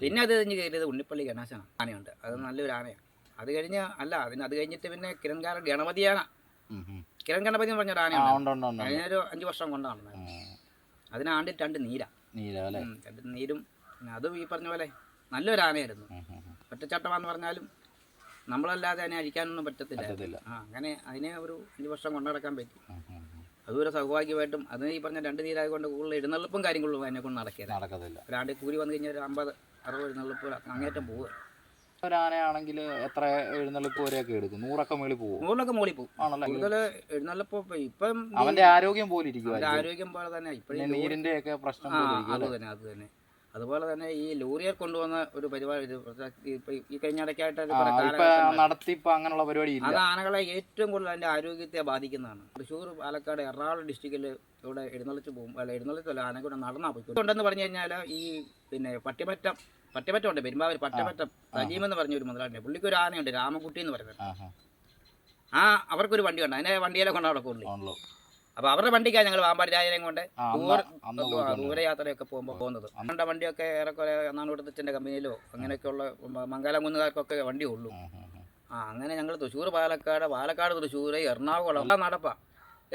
പിന്നെ അത് കഴിഞ്ഞ് കയറിയത് ഉണ്ണിപ്പള്ളി ഗണേശനാണ്. ആനയുണ്ട്. അത് നല്ലൊരു ആനയാണ്. അത് കഴിഞ്ഞ് അല്ല അതിന് അത് കഴിഞ്ഞിട്ട് പിന്നെ കിരൺകാര ഗണപതിയാണ്. കിരൺ ഗണപതി എന്ന് പറഞ്ഞൊരു ആനയാണ് അതിനൊരു അഞ്ച് വർഷം കൊണ്ടാണ്. അതിനാണ്ടിൽ രണ്ട് നീര. രണ്ട് നീരും അതും ഈ പറഞ്ഞ പോലെ നല്ലൊരു ആനയായിരുന്നു. ഒറ്റച്ചട്ടമാന്ന് പറഞ്ഞാലും നമ്മളല്ലാതെ അതിനെ അഴിക്കാനൊന്നും പറ്റത്തില്ല. അങ്ങനെ അതിനെ ഒരു അഞ്ച് വർഷം കൊണ്ടുനടക്കാൻ പറ്റി. ഉം, ഉം, ഉം. അതും സൗഭാഗ്യമായിട്ടും അതിന് ഈ പറഞ്ഞ രണ്ട് നീരായ കൊണ്ട് കൂടുതൽ എഴുന്നള്ളിപ്പും കാര്യങ്ങളും അതിനെ കൊണ്ട് നടക്കില്ല. നടക്കത്തില്ല. ഒരാണ്ട് കൂലി വന്നു കഴിഞ്ഞാൽ ഒരു അമ്പത് അറുപത് എഴുന്നള്ളിപ്പ് അങ്ങേറ്റം പോവുക. ഒരാനയാണെങ്കിൽ എത്ര എഴുന്നള്ളിപ്പ് വരെയൊക്കെ എടുക്കും? നൂറൊക്കെ മുകളിൽ പോകും നൂറിലൊക്കെ മുകളിൽ പോകും. ആണല്ലോ? കൂടുതൽ എഴുന്നള്ളിപ്പ് ഇപ്പൊ അവന്റെ ആരോഗ്യം പോലെ ഇരിക്കും ആരോഗ്യം പോലെ തന്നെ ഇപ്പോഴും നീരിന്റെ ഒക്കെ പ്രശ്നം അത് തന്നെ അത് തന്നെ അതുപോലെ തന്നെ ഈ ലൂറിയർ കൊണ്ടുവന്ന ഒരു പരിപാടി ഈ കഴിഞ്ഞ ഇടയ്ക്കായിട്ട് നടത്തിപ്പ് അങ്ങനെയുള്ള പരിപാടി അത് ആനകളെ ഏറ്റവും കൂടുതൽ അതിന്റെ ആരോഗ്യത്തെ ബാധിക്കുന്നതാണ്. തൃശ്ശൂർ പാലക്കാട് എറണാകുളം ഡിസ്ട്രിക്റ്റിൽ ഇവിടെ എഴുന്നള്ളിച്ച് പോകും. അല്ല എഴുന്നള്ളിച്ചല്ല ആന കൂടെ നടന്നാ പോയി ഉണ്ടെന്ന് പറഞ്ഞു കഴിഞ്ഞാൽ ഈ പിന്നെ പട്ടിമറ്റം പട്ടിമറ്റം ഉണ്ട് പെരുമ്പാവൂർ പട്ടിമറ്റം സജീം എന്ന് പറഞ്ഞ ഒരു മുതലാളിയുണ്ട്. പുള്ളിക്ക് ഒരു ആനയുണ്ട് രാമകുട്ടി എന്ന് പറയുന്നത്. ആ അവർക്കൊരു വണ്ടി ഉണ്ട് അതിനെ വണ്ടിയിലെ കൊണ്ടാണ് അവിടെ ആണല്ലോ. അപ്പൊ അവരുടെ വണ്ടിക്കാണ് ഞങ്ങൾ വാമ്പാടി രാജനെയും കൊണ്ട് ദൂര. ദൂരയാത്രയൊക്കെ പോകുമ്പോൾ പോകുന്നത്. അവരുടെ വണ്ടിയൊക്കെ ഏറെക്കുറെ നാനൂറ്റത്തിന്റെ കമ്പനിയിലോ അങ്ങനെയൊക്കെയുള്ള മംഗലം കുന്നുകാർക്കൊക്കെ വണ്ടി ഉള്ളൂ. ആ അങ്ങനെ ഞങ്ങൾ തൃശ്ശൂർ പാലക്കാട് പാലക്കാട് തൃശ്ശൂർ എറണാകുളം എല്ലാം നടപ്പാ.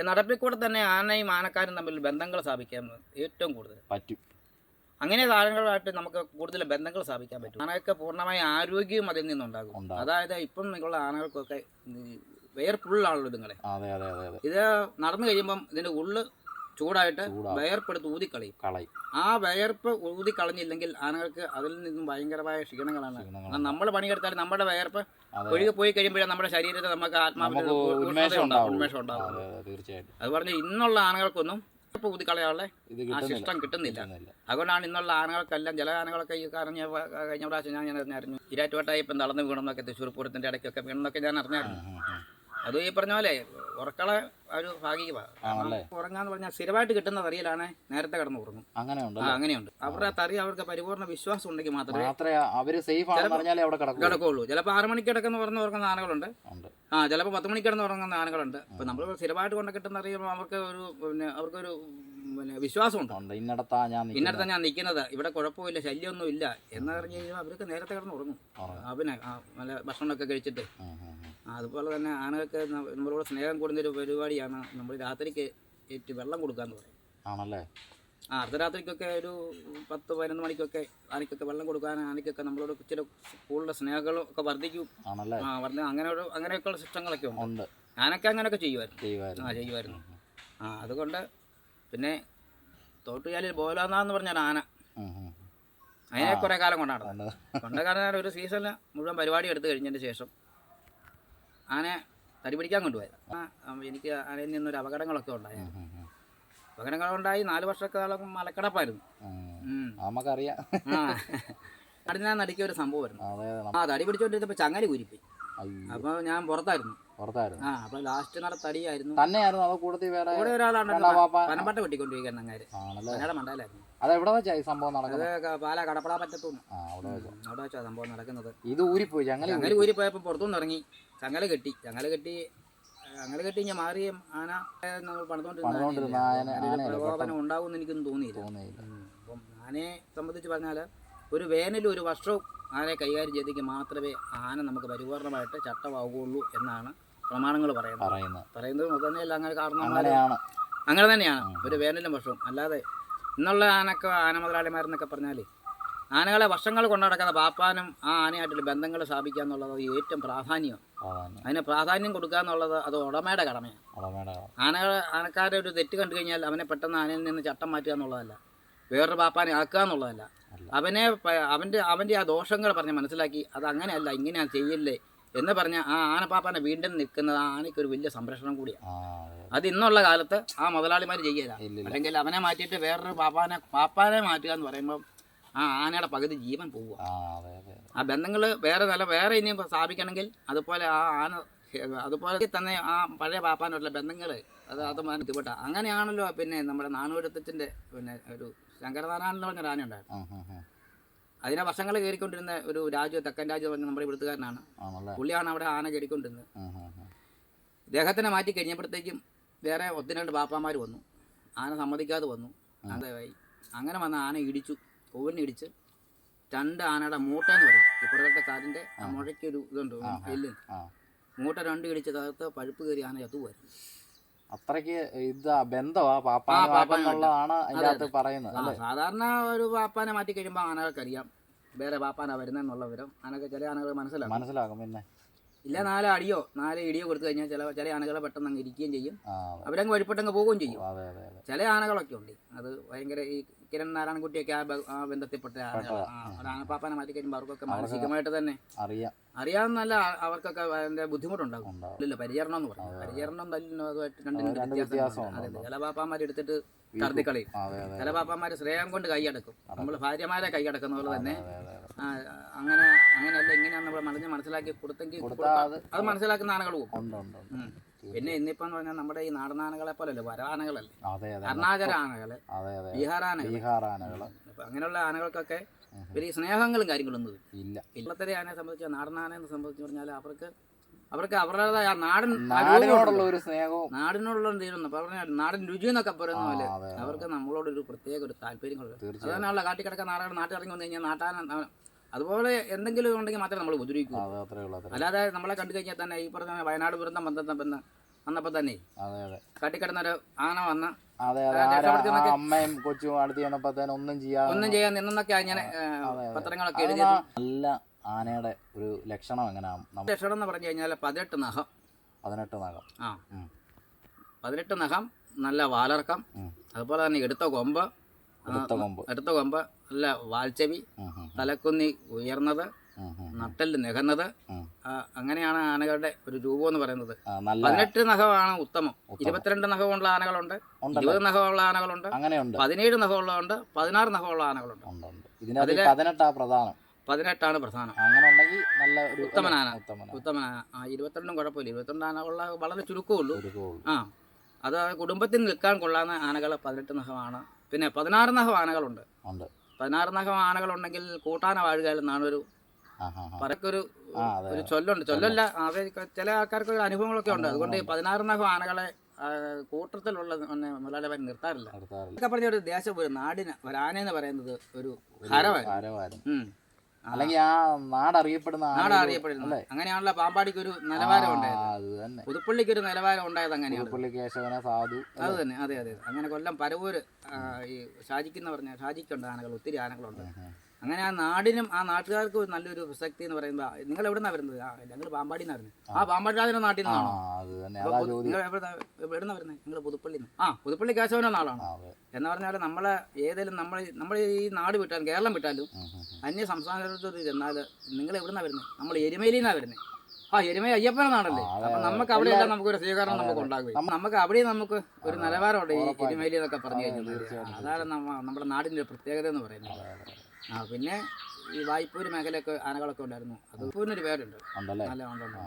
നടപ്പിൽ കൂടെ തന്നെ ആനയും ആനക്കാരും തമ്മിൽ ബന്ധങ്ങൾ സ്ഥാപിക്കാൻ ഏറ്റവും കൂടുതൽ. പറ്റും. അങ്ങനെ താരങ്ങളുമായിട്ട് നമുക്ക് കൂടുതൽ ബന്ധങ്ങൾ സ്ഥാപിക്കാൻ പറ്റും. ആനയൊക്കെ പൂർണമായ ആരോഗ്യവും അതിൽ നിന്നുണ്ടാകും. അതായത് ഇപ്പം നിങ്ങളുടെ ആനകൾക്കൊക്കെ വേർപ്പുള്ളാണല്ലോ ഇതുങ്ങളെ. അതെ അതെ അതെ അതെ. ഇത് നടന്നു കഴിയുമ്പം ഇതിന്റെ ഉള്ളു ചൂടായിട്ട്. വയർപ്പെടുത്ത് ഊതിക്കളയും. കളയും. ആ വയർപ്പ് ഊതി കളഞ്ഞില്ലെങ്കിൽ ആനകൾക്ക് അതിൽ നിന്നും ഭയങ്കരമായ ക്ഷീണങ്ങളാണ്. നമ്മൾ പണിയെടുത്താൽ നമ്മുടെ വയർപ്പ്. ഒഴുകി പോയി കഴിയുമ്പോഴേ നമ്മുടെ ശരീരത്തിൽ നമുക്ക് ആത്മാവിന് ഉന്മേഷം ഉണ്ടാവും. അതെ അതെ തീർച്ചയായിട്ടും. അത് പറഞ്ഞ് ഇന്നുള്ള ആനകൾക്കൊന്നും ഇപ്പൊ കിട്ടുന്നില്ല. ശിഷ്ടം കിട്ടുന്നില്ല. കിട്ടുന്നില്ല. അതുകൊണ്ടാണ് ഇന്നുള്ള ആനകൾക്കെല്ലാം ചില ആനകളൊക്കെ ഈ കറിഞ്ഞ കഴിഞ്ഞ പ്രാവശ്യം ഞാൻ ഞാൻ അറിഞ്ഞു. ഇരാറ്റുവട്ടായി ഇപ്പം നടന്നു വീണെന്നൊക്കെ തൃശ്ശൂർ പൂരത്തിന്റെ ഇടയ്ക്കൊക്കെ വീണെന്നൊക്കെ ഞാൻ അറിഞ്ഞായിരുന്നു. അത് ഈ പറഞ്ഞ പോലെ ഉറക്കളെ ഒരു ഭാഗികമാണ് ഉറങ്ങാന്ന് പറഞ്ഞാൽ സ്ഥിരമായിട്ട് കിട്ടുന്ന തറിയിലാണ് നേരത്തെ കിടന്ന് ഉറങ്ങും. അങ്ങനെയുണ്ട് അങ്ങനെയുണ്ട് അവരുടെ തറി അവർക്ക് പരിപൂർണ വിശ്വാസം ഉണ്ടെങ്കിൽ മാത്രമേ അവർ സേഫ് കിടക്കുള്ളൂ. ചിലപ്പോൾ ആറ് മണിക്ക് കിടക്കുന്ന പറഞ്ഞ് ഉറങ്ങുന്ന ആനകളുണ്ട് ആ ചിലപ്പോൾ പത്ത് മണിക്ക് കിടന്ന് ഉറങ്ങുന്ന ആനകളുണ്ട് അപ്പൊ നമ്മൾ സ്ഥിരമായിട്ട് കൊണ്ട് കിട്ടുന്ന അറിയുമ്പോൾ അവർക്ക് ഒരു പിന്നെ അവർക്കൊരു പിന്നെ വിശ്വാസമുണ്ട്. ഉണ്ട്. ഇന്നടത്താ ഞാൻ ഇന്നടത്താ ഞാൻ നിൽക്കുന്നത്. ഇവിടെ കുഴപ്പമില്ല ശല്യമൊന്നും ഇല്ല എന്നറിഞ്ഞു കഴിഞ്ഞാൽ അവർക്ക് നേരത്തെ കിടന്ന് ഉറങ്ങും. പിന്നെ നല്ല ഭക്ഷണമൊക്കെ കഴിച്ചിട്ട്. അതുപോലെ തന്നെ ആനകൾക്ക് നമ്മളോട് സ്നേഹം കൂടുന്നൊരു പരിപാടിയാണ് നമ്മൾ രാത്രിക്ക് ഏറ്റ് വെള്ളം കൊടുക്കാന്ന് പറയും. ആണല്ലേ? ആ അർദ്ധരാത്രിക്കൊക്കെ ഒരു പത്ത് പതിനൊന്ന് മണിക്കൊക്കെ ആനയ്ക്കൊക്കെ വെള്ളം കൊടുക്കാൻ ആനയ്ക്കൊക്കെ നമ്മളോട് ഇച്ചിരി സ്കൂളിലെ സ്നേഹങ്ങളും ഒക്കെ വർദ്ധിക്കും. ആണല്ലേ? ആ വർദ്ധ അങ്ങനെ ഒരു അങ്ങനെയൊക്കെയുള്ള സിസ്റ്റങ്ങളൊക്കെ ഉണ്ട്. ആനൊക്കെ അങ്ങനെയൊക്കെ ചെയ്യുമായിരുന്നു. ആ ചെയ്യുമായിരുന്നു. ആ അതുകൊണ്ട് പിന്നെ തോട്ടുകാലിൽ ബോലാന്നാന്ന് പറഞ്ഞാൽ ആന. അതിനെ കുറേ കാലം കൊണ്ടാണ് ഉണ്ട്. കൊണ്ട കാരണം ഒരു സീസണിൽ മുഴുവൻ പരിപാടി എടുത്തു കഴിഞ്ഞതിന് ശേഷം ആന തടി പിടിക്കാൻ കൊണ്ടുപോയത് എനിക്ക് ആനയിൽ നിന്നൊരു അപകടങ്ങളൊക്കെ ഉണ്ടായി. അപകടങ്ങളുണ്ടായി നാല് വർഷക്കാലം മലക്കടപ്പായിരുന്നു. നമുക്കറിയാം. അതിനാ നടുക്കിയ ഒരു സംഭവമായിരുന്നു ആ തടി പിടിച്ചോണ്ടിരുന്നപ്പോൾ ചങ്ങല കുരിപ്പി അപ്പൊ ഞാൻ പുറത്തായിരുന്നു. പുറത്തായിരുന്നു. ആ അപ്പോൾ ലാസ്റ്റ് നട തടിയായിരുന്നു. തന്നെയായിരുന്നു. അതോ കൂടത്തിൽ വേറെ കൂടെ ഒരാളാണ് പനമ്പട്ട വെട്ടിക്കൊണ്ടിരിക്കുന്ന അങ്ങാര്. ആണല്ലേ? അങ്ങയുടെ മണ്ടയിലായിരുന്നു അത് എവിടെ വെച്ചാ ഈ സംഭവം നടക്കുന്നത്? പാലാ കടപ്പടാ പറ്റത്തുനിന്ന് അവിടെ വെച്ചാ. സംഭവം നടക്കുന്നത്. ഇത് ഊരിപ്പോയി. ഞങ്ങൾ ഊരിപ്പോയപ്പോ പുറത്തുനിന്ന് ഇറങ്ങി. ചങ്ങല കെട്ടി. ചങ്ങല കെട്ടി ചങ്ങല കെട്ടി ഞാൻ മാറി ആന നമ്മൾ പണിതുകൊണ്ടിരുന്ന പ്രകോപനം ഉണ്ടാവുമെന്ന് എനിക്കൊന്നും തോന്നിയില്ല. അപ്പം ആനയെ സംബന്ധിച്ച് പറഞ്ഞാൽ ഒരു വേനലും ഒരു വർഷവും ആനയെ കൈകാര്യം ചെയ്തെങ്കിൽ മാത്രമേ ആന നമുക്ക് പരിപൂർണമായിട്ട് ചട്ടമാവുകയുള്ളൂ എന്നാണ് പ്രമാണങ്ങൾ പറയുന്നത്. പറയുന്നത്. തന്നെയല്ല അങ്ങനെ കാരണം അങ്ങനെ തന്നെയാണ്. ഒരു വേനലും വർഷവും. അല്ലാതെ ഇന്നുള്ള ആനക്ക ആന മുതലാളിമാരെന്നൊക്കെ പറഞ്ഞാൽ ആനകളെ വർഷങ്ങൾ കൊണ്ടുനടക്കുന്ന പാപ്പാനും ആ ആനയായിട്ടുള്ള ബന്ധങ്ങൾ സ്ഥാപിക്കുക എന്നുള്ളത് ഏറ്റവും പ്രാധാന്യമാണ് പ്രാധാന്യം. അതിന് പ്രാധാന്യം കൊടുക്കുക എന്നുള്ളത് അത് ഉടമയുടെ കടമയാണ്. ആനകൾ ആനക്കാരെ ഒരു തെറ്റ് കണ്ടു കഴിഞ്ഞാൽ അവനെ പെട്ടെന്ന് ആനയിൽ നിന്ന് ചട്ടം മാറ്റുക എന്നുള്ളതല്ല. വേറൊരു പാപ്പാനെ ആക്കുക എന്നുള്ളതല്ല. അവനെ അവന്റെ അവന്റെ ആ ദോഷങ്ങൾ പറഞ്ഞ് മനസ്സിലാക്കി അത് അങ്ങനെയല്ല ഇങ്ങനെയാണ് ചെയ്യല്ലേ? എന്ന് പറഞ്ഞ ആ ആനപ്പാപ്പാനെ വീണ്ടും നിൽക്കുന്നത് ആ ആനയ്ക്ക് ഒരു വലിയ സംരക്ഷണം കൂടിയാണ്. അത്. ഇന്നുള്ള കാലത്ത് ആ മുതലാളിമാർ ചെയ്യല. അല്ലെങ്കിൽ അവനെ മാറ്റിയിട്ട് വേറൊരു പാപ്പാനെ പാപ്പാനെ മാറ്റുക എന്ന് പറയുമ്പോൾ ആ ആനയുടെ പകുതി ജീവൻ പോവുക. ആ ബന്ധങ്ങൾ വേറെ നല്ല വേറെ ഇനി സ്ഥാപിക്കണമെങ്കിൽ അതുപോലെ ആ ആന അതുപോലെ തന്നെ ആ പഴയ പാപ്പാനുള്ള ബന്ധങ്ങൾ അത് അത് ബുദ്ധിമുട്ടാ അങ്ങനെയാണല്ലോ പിന്നെ നമ്മുടെ നാനൂരത്തച്ഛന്റെ പിന്നെ ഒരു ശങ്കരനാരായണൻ എന്ന് പറഞ്ഞ ആന ഉണ്ടായിരുന്നു ഉം, ഉം, ഉം. അതിനെ വർഷങ്ങൾ കയറിക്കൊണ്ടിരുന്ന ഒരു രാജു തെക്കൻ രാജു പറഞ്ഞ നമ്മുടെ ഇവിടുത്തുകാരനാണ്. പുള്ളിയാണ് അവിടെ ആന കയറിക്കൊണ്ടിരുന്നത്. ഇദ്ദേഹത്തിനെ മാറ്റി കഴിഞ്ഞപ്പോഴത്തേക്കും വേറെ ഒത്തിരി രണ്ട് പാപ്പാമാർ വന്നു. ആന സമ്മതിക്കാതെ വന്നു. അതായി അങ്ങനെ വന്ന ആന ഇടിച്ചു. കൊവിനെ ഇടിച്ച് രണ്ട് ആനയുടെ മൂട്ട എന്ന് പറയും. ഇപ്പുറത്തെ കാലിന്റെ ആ മുഴയ്ക്കൊരു ഇതുണ്ട് ആ, എല്ല് മൂട്ട രണ്ട് ഇടിച്ച് തകർത്ത് പഴുപ്പ് കയറി ആന ചത്തുപോയിരുന്നു അത്രയ്ക്ക് ഇതാ ബന്ധമാ അകത്ത് പറയുന്നത് സാധാരണ ഒരു പാപ്പാനെ മാറ്റി കഴിയുമ്പോൾ ആനകൾക്കറിയാം. വേറെ പാപ്പാനാ വരുന്നെന്നുള്ള വിവരം ആനക്ക് ചില ആനകൾ മനസ്സിലാക്കും. മനസ്സിലാകും പിന്നെ? ഇല്ല നാല് അടിയോ നാല് ഇടിയോ കൊടുത്തു കഴിഞ്ഞാൽ ചില ചില ആനകളെ പെട്ടെന്ന് അങ്ങ് ഇരിക്കുകയും ചെയ്യും. അവരങ്ങ് വഴിപ്പെട്ടങ്ങ് പോവുകയും ചെയ്യും. ചില ആനകളൊക്കെ ഉണ്ട്. അത് ഭയങ്കര ഈ കിരൺ നാരായണൻകുട്ടിയൊക്കെ ആ ആ ബന്ധത്തിൽപ്പെട്ട ആളാണ് ആനപ്പാപ്പാനെ മാറ്റി കഴിയുമ്പോൾ അവർക്കൊക്കെ മാനസികമായിട്ട് തന്നെ അറിയാം. അറിയാവുന്നല്ല അവർക്കൊക്കെ അതിന്റെ ബുദ്ധിമുട്ടുണ്ടാകും. ഇല്ലല്ലോ പരിചരണം എന്ന് പറയും. പരിചരണം തല്ലിനും അതുമായിട്ട് രണ്ടിനും. അതെ ചില പാപ്പാമാർ എടുത്തിട്ട് അതെ ചില പാപ്പാമാര് ശ്രേയം കൊണ്ട് കൈയടക്കും നമ്മൾ ഭാര്യമാരെ കൈയടക്കുന്ന പോലെ തന്നെ അങ്ങനെ അങ്ങനെയല്ല ഇങ്ങനെയാണ് നമ്മൾ മനസ്സിൽ മനസ്സിലാക്കി കൊടുത്തെങ്കിൽ. അത് മനസ്സിലാക്കുന്ന ആനകൾ പിന്നെ ഇന്നിപ്പോ പറഞ്ഞാൽ നമ്മുടെ ഈ നാടനാനകളെ പോലല്ലേ വരാനകളല്ലേ? കർണാചര ആനകൾ ആനകൾ ബീഹാർ അങ്ങനെയുള്ള ആനകൾക്കൊക്കെ വലിയ സ്നേഹങ്ങളും കാര്യങ്ങളൊന്നും ഇല്ല. ഇല്ലത്തെ ആനയെ സംബന്ധിച്ച് നാടൻ ആനയെ സംബന്ധിച്ച് പറഞ്ഞാൽ അവർക്ക് അവർക്ക് അവരുടേതായ നാടൻ നാടിനോടുള്ള ഒരു സ്നേഹവും നാടിനോടുള്ള തീരുന്നു പറഞ്ഞാൽ നാടൻ രുചി എന്നൊക്കെ പറയുന്ന പോലെ അവർക്ക് നമ്മളോട് നമ്മളോടൊരു പ്രത്യേക ഒരു താല്പര്യങ്ങളുണ്ട് തീർച്ചയായും. അതന്നെയുള്ള കാട്ടിക്കിടക്ക നാടകം നാട്ടിൽ ഇറങ്ങി വന്നു കഴിഞ്ഞാൽ നാട്ടാൻ അതുപോലെ എന്തെങ്കിലും ഉണ്ടെങ്കിൽ മാത്രമേ നമ്മൾ ഉപദ്രവിക്കൂ. അല്ലാതെ നമ്മളെ കണ്ടു കഴിഞ്ഞാൽ തന്നെ ഈ പറഞ്ഞ വയനാട് ദുരന്തം വന്നപ്പം വന്നപ്പോൾ തന്നെ കാട്ടിക്കിടന്നൊരു ആന വന്ന അമ്മയും കൊച്ചും അടുത്ത് ചെന്നപ്പോഴത്തേനും ഒന്നും ചെയ്യാ ഒന്നും ചെയ്യാൻ നിന്നൊക്കെ അതെ. പത്രങ്ങളൊക്കെ എഴുതി നല്ല ആനയുടെ ഒരു ലക്ഷണം എങ്ങനെയാണ് ലക്ഷണം എന്ന് പറഞ്ഞു കഴിഞ്ഞാൽ പതിനെട്ട് നഖം. പതിനെട്ട് നഖം. ആ. പതിനെട്ട് നഖം നല്ല വാലർക്കം അതുപോലെ തന്നെ എടുത്ത കൊമ്പ് ആ, എടുത്ത കൊമ്പ്. അടുത്ത കൊമ്പ്. നല്ല വാൽച്ചെവി തലക്കുന്നി ഉയർന്നത് നട്ടൽ നികന്നത് അങ്ങനെയാണ് ആനകളുടെ ഒരു രൂപം എന്ന് പറയുന്നത്. പതിനെട്ട് നഖമാണ് ഉത്തമം. ഇരുപത്തിരണ്ട് നഖമുള്ള ആനകളുണ്ട് ഇരുപത് നഖമുള്ള ആനകളുണ്ട് പതിനേഴ് നഖമുള്ളതുണ്ട് പതിനാറ് നഖമുള്ള ആനകളുണ്ട്. പതിനെട്ടാണ് പതിനെട്ടാ പ്രധാനം. പതിനെട്ടാണ് പ്രധാനം. അങ്ങനെ ഉണ്ടെങ്കിൽ നല്ല ഉത്തമനാണ് ഉത്തമനാന. ഉത്തമന ഉത്തമ ആ ഇരുപത്തിരണ്ടും കുഴപ്പമില്ല. ഇരുപത്തിരണ്ട് ആനകളുള്ള വളരെ ചുരുക്കമുള്ളൂ. ആ അത് കുടുംബത്തിൽ നിൽക്കാൻ കൊള്ളാവുന്ന ആനകൾ പതിനെട്ട് നഖമാണ്. പിന്നെ പതിനാറ് നഖം ആനകളുണ്ട്. ഉണ്ട്. പതിനാറ് നഖം ആനകളുണ്ടെങ്കിൽ കൂട്ടാന വാഴുക എന്നാണ് ഒരു പറക്കൊരു ഒരു ചൊല്ലുണ്ട്. ചൊല്ലല്ല അത് ചില ആൾക്കാർക്ക് ഒരു അനുഭവങ്ങളൊക്കെ ഉണ്ട്. അതുകൊണ്ട് ഈ പതിനാറ് നഖം ആനകളെ കൂട്ടത്തിലുള്ള മുതലാളി മുതലാളിമാർ നിർത്താറില്ല. പറഞ്ഞ ഒരു ദേശം ഒരു നാടിന് ഒരു ആന എന്ന് പറയുന്നത് ഒരു ഹരവായിരുന്നു അല്ലെങ്കിൽ ആ നാട് അറിയപ്പെടുന്ന നാട് ആനയൊരു- അറിയപ്പെടുന്നത് അങ്ങനെയാണല്ലോ പാമ്പാടിക്ക് ഒരു നിലവാരം ഉണ്ടായത്. പുതുപ്പള്ളിക്ക് ഒരു നിലവാരം ഉണ്ടായത് അങ്ങനെയാണ്. പുതുപ്പള്ളി കേശവന സാധു അത് തന്നെ അതെ അതെ അങ്ങനെ കൊല്ലം പരവൂര് ഈ ഈ ഷാജിക്കെന്ന് പറഞ്ഞ ഷാജിക്കുണ്ട് ആനകൾ ഒത്തിരി ആനകളുണ്ട്. അങ്ങനെ ആ നാടിനും ആ നാട്ടുകാർക്കും ഒരു നല്ലൊരു പ്രസക്തി എന്ന് പറയുമ്പോൾ നിങ്ങൾ എവിടെ നിന്നാണ് വരുന്നത്. ആ ഞങ്ങൾ പാമ്പാടി നിന്നാണ്? ആ പാമ്പാടി രാജന നാട്ടിൽ നിന്നാണോ നിങ്ങൾ എവിടെ വരുന്നത്? നിങ്ങൾ പുതുപ്പള്ളി ആ പുതുപ്പള്ളി കേശവനോ നാളാണ് എന്ന് പറഞ്ഞാൽ നമ്മളെ ഏതെങ്കിലും നമ്മൾ നമ്മൾ ഈ നാട് വിട്ടാലും കേരളം വിട്ടാലും. അന്യ സംസ്ഥാനത്തോട് ചെന്നാൽ നിങ്ങൾ എവിടെ നിന്നാണ് വരുന്നത്? നമ്മൾ എരുമേലിന്നാണ് വരുന്നത്. ആ എരുമ അയ്യപ്പനാണല്ലേ നാടല്ലേ? അപ്പൊ നമുക്ക് അവിടെ എല്ലാം നമുക്ക് ഒരു സ്വീകരണം നമുക്ക്. ഉണ്ടാകും. നമുക്ക് അവിടെ നമുക്ക് ഒരു നിലവാരമുണ്ട് ഈ. എരുമേലി എന്നൊക്കെ പറഞ്ഞു കഴിഞ്ഞാൽ അതാണ് നമ്മ നമ്മുടെ നാടിന്റെ ഒരു പ്രത്യേകത എന്ന് പറയുന്നത്. ആ പിന്നെ ഈ വായ്പൂര് മേഖലയൊക്കെ ആനകളൊക്കെ ഉണ്ടായിരുന്നു. അത് പൂരിനൊരു പേരുണ്ട്. നല്ല ഉണ്ട്.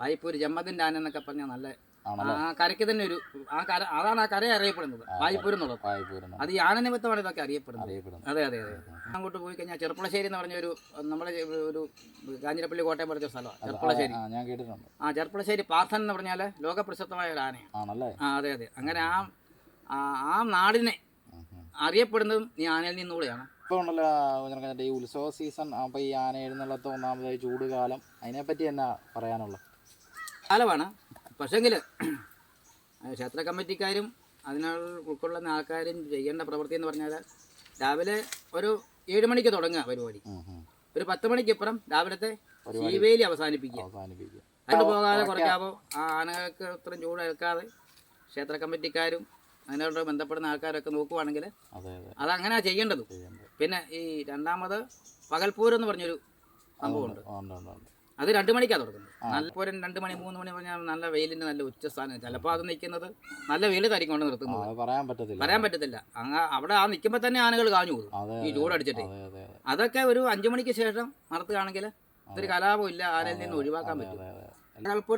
വായ്പൂര് ജമ്മതിന്റെ ആന എന്നൊക്കെ പറഞ്ഞാൽ നല്ല ആ കരയ്ക്ക് തന്നെ ഒരു ആ കര അതാണ് ആ കര അറിയപ്പെടുന്നത്. വായ്പൂരം എന്നുള്ളത് അത് യാന നിമിത്തമാണ് ഇതൊക്കെ അറിയപ്പെടുന്നത്. അറിയപ്പെടുന്നു അതെ അതെ അതെ അങ്ങോട്ട് പോയി കഴിഞ്ഞാൽ ചെറുപ്പളശ്ശേരി എന്ന് പറഞ്ഞ ഒരു നമ്മുടെ ഒരു കാഞ്ഞിരപ്പള്ളി കോട്ടയം പറഞ്ഞ സ്ഥലമാണ്. ചെറുപ്പളശ്ശേരി. ആ ഞാൻ കേട്ടിട്ടുണ്ട്. ആ ചെറുപ്പളശ്ശേരി പാർത്ഥൻ എന്ന് പറഞ്ഞാൽ ലോകപ്രസിദ്ധമായ ഒരു ആനയാണ്. ആ അതെ അതെ. അങ്ങനെ ആ ആ- നാടിനെ. അറിയപ്പെടുന്നതും ഈ ആനയിൽ നിന്നുകൂടെയാണ്. ഇപ്പൊ ഉണ്ടല്ലോ ഈ ഉത്സവ സീസൺ അപ്പോൾ ഈ ആന എഴുന്നള്ളത്ത് ഒന്നാമതായി ചൂടുകാലം അതിനെപ്പറ്റി എന്നാ പറയാനുള്ളത്? കാലമാണ്. പക്ഷെങ്കിൽ ക്ഷേത്ര കമ്മിറ്റിക്കാരും അതിനാൽ ഉൾക്കൊള്ളുന്ന ആൾക്കാരും ചെയ്യേണ്ട പ്രവൃത്തി എന്ന് പറഞ്ഞാൽ രാവിലെ ഒരു ഏഴ് മണിക്ക് തുടങ്ങുക പരിപാടി. ഒരു പത്ത് മണിക്കപ്പുറം രാവിലത്തെ ശീവേലി അവസാനിപ്പിക്കുക. അതിന് അങ്ങോട്ട് പോകാതെ കുറയ്ക്കാവോ? ആ ആനകൾക്ക് അത്രയും ചൂട് ഏൽക്കാതെ ക്ഷേത്ര കമ്മിറ്റിക്കാരും അതിനോട് ബന്ധപ്പെടുന്ന ആൾക്കാരൊക്കെ നോക്കുവാണെങ്കിൽ അതെ അതെ. അതങ്ങനെയാ ചെയ്യേണ്ടത്. ചെയ്യണ്ടേ പിന്നെ ഈ രണ്ടാമത് പകൽപൂരം എന്ന് പറഞ്ഞൊരു സംഭവമുണ്ട്. അത് രണ്ട് മണിക്കാണ് തുടങ്ങുന്നത് നല്ല പൂരം രണ്ട് മണി മൂന്ന് മണി പറഞ്ഞാൽ നല്ല വെയിലിന്റെ നല്ല ഉച്ച സ്ഥാനം ചിലപ്പോൾ അത് നിൽക്കുന്നത് നല്ല വെയിൽ തരിക്കൊണ്ട് നിർത്തുന്നത്. പറയാൻ പറ്റത്തില്ല. പറയാൻ പറ്റത്തില്ല. അങ്ങ് അവിടെ ആ നിൽക്കുമ്പോൾ തന്നെ ആനകൾ കാഞ്ഞു പോകും. ഈ ചൂടടിച്ചിട്ട് അതെ അതെ അതെ അതൊക്കെ ഒരു അഞ്ചു മണിക്ക് ശേഷം നടത്തുകയാണെങ്കിൽ ഇതൊരു കലാപം ഇല്ല ആനയിൽ നിന്ന് ഒഴിവാക്കാൻ പറ്റും. അതെ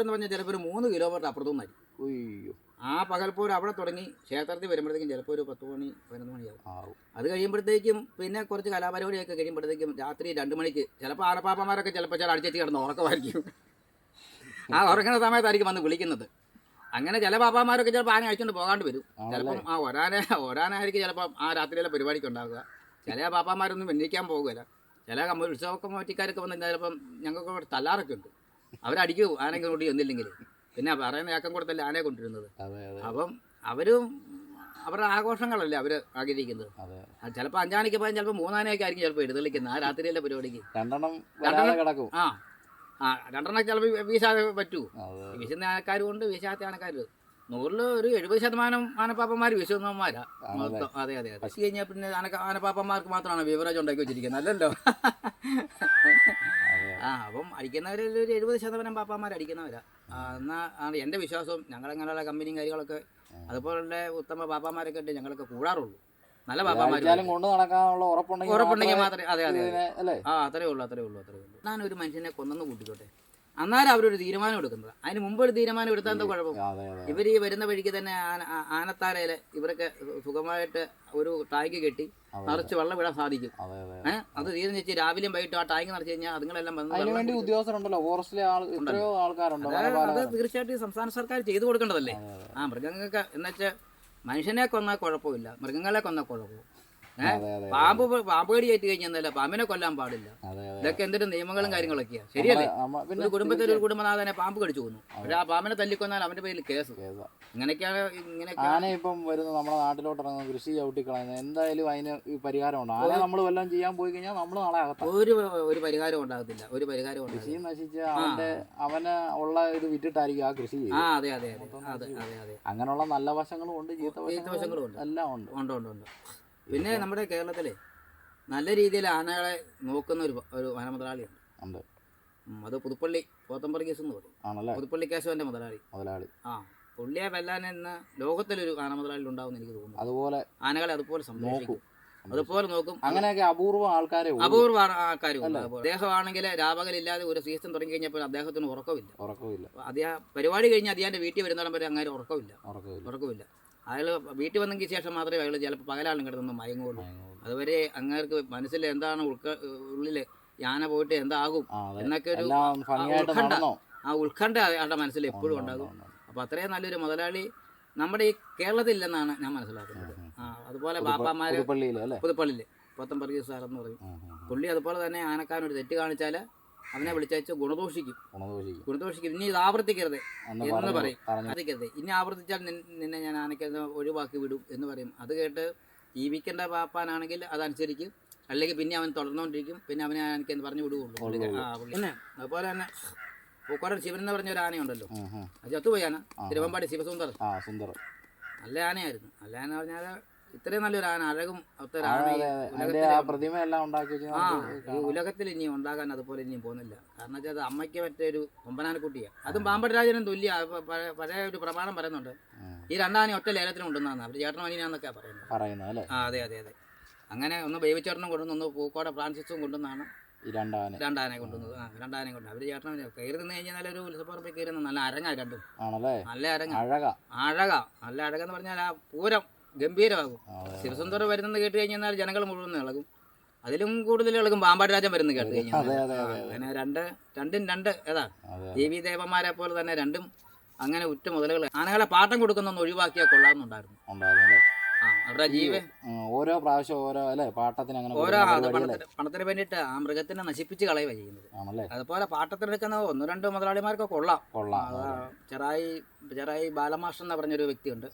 എന്ന് പറഞ്ഞാൽ ചിലപ്പോൾ ഒരു മൂന്ന് കിലോമീറ്റർ അപ്പുറത്തും മതി ഉയ്യോ ആ പകൽപ്പൂരം അവിടെ തുടങ്ങി ക്ഷേത്രത്തിൽ വരുമ്പോഴത്തേക്കും ചിലപ്പോൾ ഒരു പത്ത് മണി പതിനൊന്ന് മണിയാവും. അത് കഴിയുമ്പോഴത്തേക്കും പിന്നെ കുറച്ച് കലാപരിപാടിയൊക്കെ കഴിയുമ്പോഴത്തേക്കും രാത്രി രണ്ട് മണിക്ക് ചിലപ്പോൾ ആനപ്പാപ്പന്മാരൊക്കെ ചിലപ്പോൾ ചില അടിച്ചേച്ച് കിടന്ന് ഉറക്കമായിരിക്കും. ആ ഉറങ്ങുന്ന സമയത്തായിരിക്കും വന്ന് വിളിക്കുന്നത്. അങ്ങനെ ചില പാപ്പാമാരൊക്കെ ചിലപ്പോൾ ആന അഴിച്ചുകൊണ്ട് പോകാണ്ട് വരും. ചിലപ്പം ആ ഒരാനെ ഒരാനായിരിക്കും ചിലപ്പോൾ ആ രാത്രിയിലെ പരിപാടിക്ക് ഉണ്ടാവുക. ചില പാപ്പാമാരൊന്നും വെണ്ണിക്കാൻ പോകുകയില്ല ചില ഉത്സവ കമ്മിറ്റിക്കാരൊക്കെ വന്ന് ചിലപ്പം ഞങ്ങൾക്ക് തല്ലാറൊക്കെ ഉണ്ട്. അവരടിക്കും ആനൊക്കെ കൊണ്ട് ചെന്നില്ലെങ്കിൽ പിന്നെ പറയുന്ന ഏക്കം കൊടുത്തല്ല ആനയെ കൊണ്ടിരുന്നത്? അപ്പം അവരും അവരുടെ ആഘോഷങ്ങളല്ലേ അവർ ആഗ്രഹിക്കുന്നത്. അതെ. ചിലപ്പോൾ അഞ്ചാണിക്ക് പോയാൽ ചിലപ്പോൾ മൂന്നാനയൊക്കെ ആയിരിക്കും ചിലപ്പോൾ എഴുന്നള്ളിക്കുന്നത്. ആ രാത്രിയല്ലേ പരിപാടിക്ക്? രണ്ടെണ്ണം കിടക്കും. ആ രണ്ടെണ്ണം ചിലപ്പോൾ വീശാതെ പറ്റൂ. വീശുന്ന ആൾക്കാരും ഉണ്ട് വീശാത്ത ആൾക്കാർ നൂറിൽ ഒരു എഴുപത് ശതമാനം ആനപ്പാപ്പന്മാർ വീശുന്നവന്മാരാ മൊത്തം. അതെ അതെ അതെ. കഴിഞ്ഞാൽ പിന്നെ ആനപ്പാപ്പന്മാർക്ക് മാത്രമാണ് ബിവറേജ് ഉണ്ടാക്കി വെച്ചിരിക്കുന്നത്. അല്ലല്ലോ? ആ അപ്പം അടിക്കുന്നവരിൽ ഒരു എഴുപത് ശതമാനം പാപ്പന്മാർ അടിക്കുന്നവരാ. എന്നാ ആണ് എന്റെ വിശ്വാസം ഞങ്ങളങ്ങനെയുള്ള കമ്പനിയും കാര്യങ്ങളൊക്കെ അതുപോലുള്ള ഉത്തമ പാപ്പന്മാരൊക്കെ ഉണ്ട് ഞങ്ങളൊക്കെ കൂടാറുള്ളൂ. നല്ല പാപ്പന്മാരും കൊണ്ട് നടക്കാനുള്ള ഉറപ്പുണ്ടെങ്കിൽ ഉറപ്പുണ്ടെങ്കിൽ മാത്രമേ അതെ അതെ അതെ. ആ അത്രേ ഉള്ളൂ അത്രേ ഉള്ളൂ അത്രേ ഉള്ളൂ. ഞാനൊരു മനുഷ്യനെ കൊന്നു കൂട്ടിക്കോട്ടെ? അന്നേരം അവരൊരു തീരുമാനം എടുക്കുന്നത്? അതിന് മുമ്പ് ഒരു തീരുമാനം എടുത്താൽ എന്താ കുഴപ്പം? ഇവർ ഈ വരുന്ന വഴിക്ക് തന്നെ ആന- ആ- ആനത്താരയിൽ ഇവരൊക്കെ സുഖമായിട്ട് ഒരു ടാങ്ക് കെട്ടി നിറച്ച് വെള്ളം വിടാൻ സാധിക്കും. ഏഹ് അത് തീരെ വെച്ച് രാവിലെയും വൈകിട്ടും ആ ടാങ്ക് നിറച്ച് കഴിഞ്ഞാൽ അതുങ്ങളെല്ലാം വന്ന് അതിനു ഉദ്യോഗസ്ഥരുണ്ടല്ലോ. ഫോറസ്റ്റിലെ ആൾ എത്രയോ ആൾക്കാരുണ്ട്? അത് വനപാല അത് തീർച്ചയായിട്ടും സംസ്ഥാന സർക്കാർ ചെയ്തു കൊടുക്കേണ്ടതല്ലേ? ആ മൃഗങ്ങൾക്ക് എന്നുവെച്ചാൽ മനുഷ്യനെ കൊന്നാൽ കുഴപ്പമില്ല. മൃഗങ്ങളെ കൊന്നാൽ അതെ പാമ്പ് പാമ്പ് കടി കയറ്റി കഴിഞ്ഞാൽ പാമ്പിനെ കൊല്ലാൻ പാടില്ല. ഇതൊക്കെ എന്തൊരു നിയമങ്ങളും കാര്യങ്ങളൊക്കെയാ. ശരിയല്ലേ? പിന്നെ ഒരു കുടുംബത്തിൽ ഒരു കുടുംബനാഥനെ പാമ്പ് കടിച്ചു കൊന്നു. പക്ഷെ ആ പാമ്പിനെ തല്ലിക്കൊന്നാൽ അവന്റെ പേരിൽ കേസ്. ഇങ്ങനെയൊക്കെയാണ് ഇങ്ങനെ ആന ഇപ്പം വരുന്ന നമ്മുടെ നാട്ടിലോട്ട് ഇറങ്ങുന്ന കൃഷി ചവിട്ടിക്കളയുന്നത് എന്തായാലും അതിന് പരിഹാരമുണ്ട് ആന നമ്മൾ വല്ലതും ചെയ്യാൻ പോയി കഴിഞ്ഞാൽ നമ്മൾ നാളെ ഒരു ഒരു പരിഹാരം ഉണ്ടാകത്തില്ല. ഒരു പരിഹാരം കൃഷി നശിച്ച് അവന്റെ അവന് ഉള്ള ഇത് വിറ്റിട്ടായിരിക്കും ആ കൃഷി ആ അതെ അതെ അതെ. അതെ അതെ അതെ. അങ്ങനെയുള്ള നല്ല വശങ്ങളും ഉണ്ട് ചീത്ത വശങ്ങളും. എല്ലാം ഉണ്ട്. ഉണ്ട് ഉണ്ട് ഉണ്ട്. പിന്നെ നമ്മുടെ കേരളത്തിലെ നല്ല രീതിയിൽ ആനകളെ നോക്കുന്ന ഒരു ഒരു വനമുതലാളിയുണ്ട്. ഉണ്ട്. ഉം, അത് പുതുപ്പള്ളി പോത്തമ്പറി കേസ് എന്ന് പറയും. ആണല്ലേ? പുതുപ്പള്ളി കേശവന്റെ മുതലാളി. മുതലാളി. ആ പുള്ളിയെ വെല്ലാൻ എന്ന ലോകത്തിലൊരു ആന മുതലാളി ഉണ്ടാവും എനിക്ക് തോന്നുന്നു. അതുപോലെ ആനകളെ അതുപോലെ സംരക്ഷിക്കും. അതുപോലെ നോക്കും. അങ്ങനെയൊക്കെ അപൂർവ ആൾക്കാരെ. അപൂർവ ആൾക്കാരും അദ്ദേഹമാണെങ്കിൽ രാപകലില്ലാതെ ഒരു സീസൺ തുടങ്ങി കഴിഞ്ഞപ്പോൾ അദ്ദേഹത്തിന് ഉറക്കമില്ല. ഉറക്കമില്ല. അദ്ദേഹം പരിപാടി കഴിഞ്ഞ് അദ്ദേഹത്തിന്റെ വീട്ടിൽ വരുന്നവരെ വരെ അങ്ങനെ ഉറക്കമില്ല. ഉറക്കമില്ല. അയാൾ വീട്ടിൽ വന്നെങ്കിൽ ശേഷം മാത്രമേ അയാൾ ചിലപ്പോൾ പകലാളും കിടന്നു മയങ്ങുള്ളൂ. അതുവരെ അങ്ങേർക്ക് മനസ്സിൽ എന്താണ് ഉൾക്ക ഉള്ളിൽ യാന പോയിട്ട് എന്താകും എന്നൊക്കെ ഒരു ഉത്കണ്ഠ. ആ ഉത്കണ്ഠ അയാളുടെ മനസ്സിൽ എപ്പോഴും ഉണ്ടാകും. ഉണ്ട്, ഉണ്ട്. അപ്പോൾ അത്രയും നല്ലൊരു മുതലാളി നമ്മുടെ ഈ കേരളത്തിൽ ഇല്ലെന്നാണ് ഞാൻ മനസ്സിലാക്കുന്നത്. ആ അതുപോലെ ബാപ്പാമാര് പുതുപ്പള്ളിയിൽ പോത്തം സാറെന്ന് പറയും. പുള്ളി അതുപോലെ തന്നെ ആനക്കാരനൊരു തെറ്റ് കാണിച്ചാൽ അവനെ വിളിച്ചയച്ച് ഗുണദോഷിക്കും. ഗുണദോഷിക്കും. ഗുണദോഷിക്കും. ഇനി ഇത് ആവർത്തിക്കരുത് എന്ന് പറയും. ആവർത്തിക്കരുത്. ഇനി ആവർത്തിച്ചാൽ നിന്നെ ഞാൻ ആനക്കരുത് ഒഴിവാക്കി വിടും എന്ന് പറയും. അത് കേട്ട് ജീവിക്കേണ്ട പാപ്പാനാണെങ്കിൽ അതനുസരിക്കും. അല്ലെങ്കിൽ പിന്നെ അവൻ തുടർന്നുകൊണ്ടിരിക്കും പിന്നെ അവനെ ആനയ്ക്ക് എന്ന് പറഞ്ഞു വിടുകയുള്ളൂ. പുള്ളി- ആ പുള്ളി പിന്നെ അതുപോലെ തന്നെ പൂക്കോടൻ ശിവൻ എന്ന് പറഞ്ഞ ഒരു ആനയുണ്ടല്ലോ. അത് ചത്തുപോയി ആന. തിരുവമ്പാടി ശിവസുന്ദർ. നല്ല ആനയായിരുന്നു. നല്ല ആന പറഞ്ഞാൽ ഇത്രയും നല്ലൊരു ആന അഴകും പ്രതിമ എല്ലാം ഉണ്ടാക്കി ആ ഈ ഉലകത്തിൽ ഇനി ഉണ്ടാകാൻ അതുപോലെ ഇനിയും പോകുന്നില്ല. കാരണം വെച്ചാൽ അത് അമ്മയ്ക്ക് മറ്റൊരു കൊമ്പനാനക്കുട്ടിയാണ് അതും പാമ്പരാജനും തുല്യ പഴയ ഒരു പ്രമാണം പറയുന്നുണ്ട്. ഈ രണ്ടാനെ ഒറ്റ ലേലത്തിന് കൊണ്ടുവന്നാണ് അവർ ചേട്ടനും അനിയനാന്നൊക്കെയാണ് പറയുന്നത് ആ അതെ അതെ അതെ. അങ്ങനെ ഒന്ന് ബേബിച്ചേട്ടനും കൊണ്ടുവന്ന് ഒന്ന് പൂക്കോടെ ഫ്രാൻസിസും കൊണ്ടുവന്നാണ് രണ്ടാന. രണ്ടാനെ കൊണ്ടുവന്നത്. ആ. രണ്ടാനെ കൊണ്ട്. അവർ ചേട്ടനും കയറി നിന്ന് കഴിഞ്ഞാൽ നല്ലൊരു ഉത്സവപ്പറമ്പിൽ കയറി നല്ല അരങ്ങ രണ്ടും. നല്ല അരങ്ങ. അഴക. അഴക. നല്ല അഴകെന്ന് പറഞ്ഞാൽ ആ പൂരം ഗംഭീരമാകും. ശിവസുന്ദർ വരുന്നത് കേട്ട് കഴിഞ്ഞാൽ ജനങ്ങൾ മുഴുവൻ ഇളകും. അതിലും കൂടുതൽ ഇളകും പാമ്പാട് രാജൻ വരുന്നത് കേട്ട് കഴിഞ്ഞാൽ. അങ്ങനെ രണ്ട് രണ്ടും രണ്ട് ഏതാ? ദേവി ദേവീ ദേവന്മാരെ പോലെ തന്നെ രണ്ടും അങ്ങനെ ഉറ്റ മുതലുകൾ. ആനകളെ പാട്ടം കൊടുക്കുന്നൊന്ന് ഒഴിവാക്കിയാൽ കൊള്ളാമെന്നുണ്ടായിരുന്നു. ഓരോ പ്രാവശ്യം ഓരോ അല്ലേ പാട്ടത്തിന് അങ്ങനെ ഓരോ? പണത്തിന് വേണ്ടിയിട്ട് ആ മൃഗത്തിനെ നശിപ്പിച്ച് കളയുക ചെയ്യുന്നത്. അതുപോലെ പാട്ടത്തിനെടുക്കുന്ന ഒന്ന് രണ്ട് മുതലാളിമാർക്കൊക്കെ കൊള്ളാം. കൊള്ളാം ചെറായി ചെറായി ബാലമാഷ് എന്ന് പറഞ്ഞൊരു വ്യക്തിയുണ്ട്.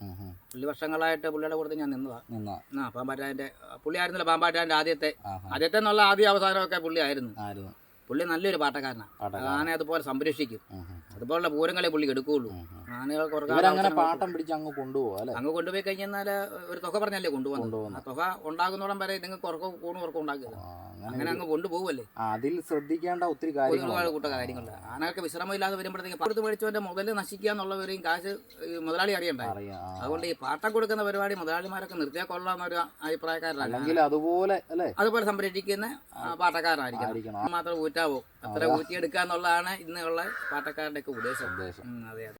പുള്ളി വർഷങ്ങളായിട്ട് പുള്ളിയുടെ കൂടെ ഞാൻ നിന്നതാ. നിന്നാ ആ പാമ്പാറ്റാന്റെ പുള്ളി ആയിരുന്നില്ല പാമ്പാറ്റാന്റെ ആദ്യത്തെ. ആദ്യത്തെ എന്നുള്ള ആദ്യ അവസാനമൊക്കെ പുള്ളി ആയിരുന്നു. ആയിരുന്നു. പുള്ളി നല്ലൊരു പാട്ടക്കാരനാണ് ആനെ അതുപോലെ സംരക്ഷിക്കും. അതുപോലുള്ള പൂരങ്ങളെ പുള്ളി എടുക്കുകയുള്ളൂ. ആനകൾ അങ്ങനെ പാട്ടം പിടിച്ച് അങ്ങ് കൊണ്ടുപോകും അല്ലേ? അങ്ങ് കൊണ്ടുപോയി കഴിഞ്ഞാൽ ഒരു തുക പറഞ്ഞല്ലേ കൊണ്ടുപോകുന്നത്? കൊണ്ടുപോകുന്നത്. ആ തുക ഉണ്ടാകുന്നോടം വരെ നിങ്ങൾക്ക് ഉറക്കം കൂണ് ഉറക്കം ഉണ്ടാക്കില്ല അങ്ങനെ അങ്ങ് കൊണ്ടുപോകല്ലേ അതിൽ ശ്രദ്ധിക്കേണ്ട ഒത്തിരി കൂട്ട കാര്യങ്ങളുണ്ട്. ആനകൾക്ക് വിശ്രമമില്ലാതെ വരുമ്പോഴത്തേക്ക് പാടത്ത് മേടിച്ചവന്റെ മുതൽ നശിക്കുക എന്നുള്ളവരെയും കാശ് മുതലാളി അറിയണ്ടായി അറിയാം അതുകൊണ്ട് ഈ പാട്ടം കൊടുക്കുന്ന പരിപാടി മുതലാളിമാരൊക്കെ നിർത്തിയാൽ കൊള്ളാം ഒരു അല്ലെങ്കിൽ അതുപോലെ അല്ലേ? അതുപോലെ സംരക്ഷിക്കുന്ന പാട്ടക്കാരനായിരിക്കണം. മാത്രം ഊറ്റാവോ. അത്ര ഊറ്റിയെടുക്കുക എന്നുള്ളതാണ് ഇന്നുള്ള പാട്ടക്കാരുടെ ഉദ്ദേശം ഉം, അതെ അതെ.